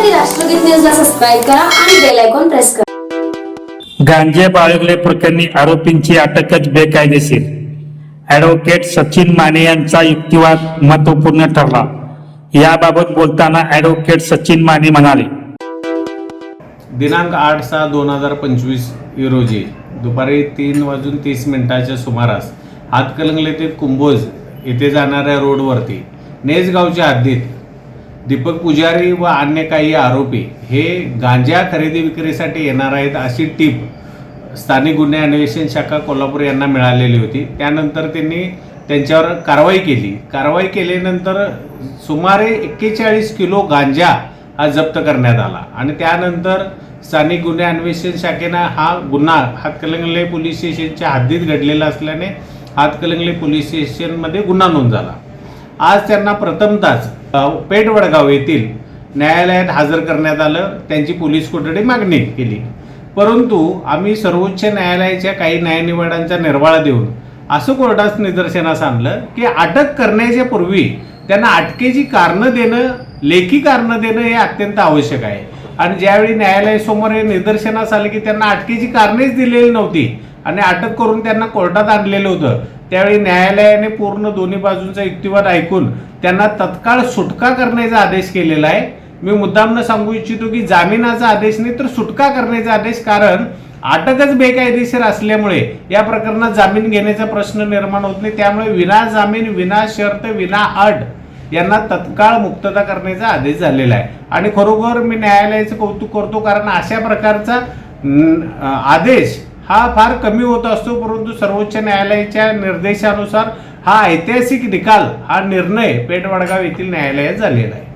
पाहण्यासाठी राष्ट्रगीत न्यूजला सबस्क्राईब करा आणि बेल आयकॉन प्रेस करा. गांजे बाळगले प्रकरणी आरोपींची अटकच बेकायदेशीर. ॲडव्होकेट सचिन माने यांचा युक्तिवाद महत्त्वपूर्ण ठरला. याबाबत बोलताना ॲडव्होकेट सचिन माने म्हणाले दिनांक आठ सहा दोन हजार पंचवीस रोजी दुपारी तीन वाजून तीस मिनिटाच्या सुमारास हातकलंगले ते कुंभोज येथे जाणाऱ्या रोडवरती नेसगावच्या हद्दीत दीपक पुजारी व अन्य काही आरोपी हे गांजा खरेदी विक्रीसाठी येणार आहेत अशी टीप स्थानिक गुन्हे अन्वेषण शाखा कोल्हापूर यांना मिळालेली होती. त्यानंतर त्यांनी त्यांच्यावर कारवाई केली. कारवाई केल्यानंतर सुमारे एक्केचाळीस किलो गांजा हा जप्त करण्यात आला आणि त्यानंतर स्थानिक गुन्हे अन्वेषण शाखेनं हा गुन्हा हातकलंगले पोलीस स्टेशनच्या हद्दीत घडलेला असल्याने हातकलंगले पोलीस स्टेशनमध्ये गुन्हा नोंद झाला. आज त्यांना प्रथमतःच अ, पेठ वडगाव येथील न्यायालयात हजर करण्यात आलं. त्यांची पोलीस कोठडी मागणी केली. परंतु आम्ही सर्वोच्च न्यायालयाच्या काही न्यायनिवाडांचा निर्वाळा देऊन असं कोर्टात निदर्शनास आणलं की अटक करण्याच्या पूर्वी त्यांना अटकेची कारणं देणं लेखी कारणं देणं हे अत्यंत आवश्यक आहे. आणि ज्यावेळी न्यायालयासमोर हे निदर्शनास आलं की त्यांना अटकेची कारणेच दिलेली नव्हती आणि अटक करून त्यांना कोर्टात आणलेलं होतं. त्यावेळी न्यायालयाने पूर्ण दोन्ही बाजूंचा युक्तिवाद ऐकून त्यांना तत्काळ सुटका करण्याचा आदेश केलेला आहे. मी मुद्दामनं सांगू इच्छितो की जामिनाचा आदेश नाही तर सुटका करण्याचा आदेश कारण अटकच बेकायदेशीर असल्यामुळे या प्रकरणात जामीन घेण्याचा प्रश्न निर्माण होत नाही. त्यामुळे विना जामीन विना शर्त विना अट यांना तत्काळ मुक्तता करण्याचा आदेश झालेला आहे. आणि खरोखर मी न्यायालयाचं कौतुक करतो कारण अशा प्रकारचा आदेश हा फार कमी होत असतो परंतु सर्वोच्च न्यायालयाच्या निर्देशानुसार हा ऐतिहासिक निकाल हा निर्णय पेठ वडगाव येथील न्यायालयात झालेला आहे.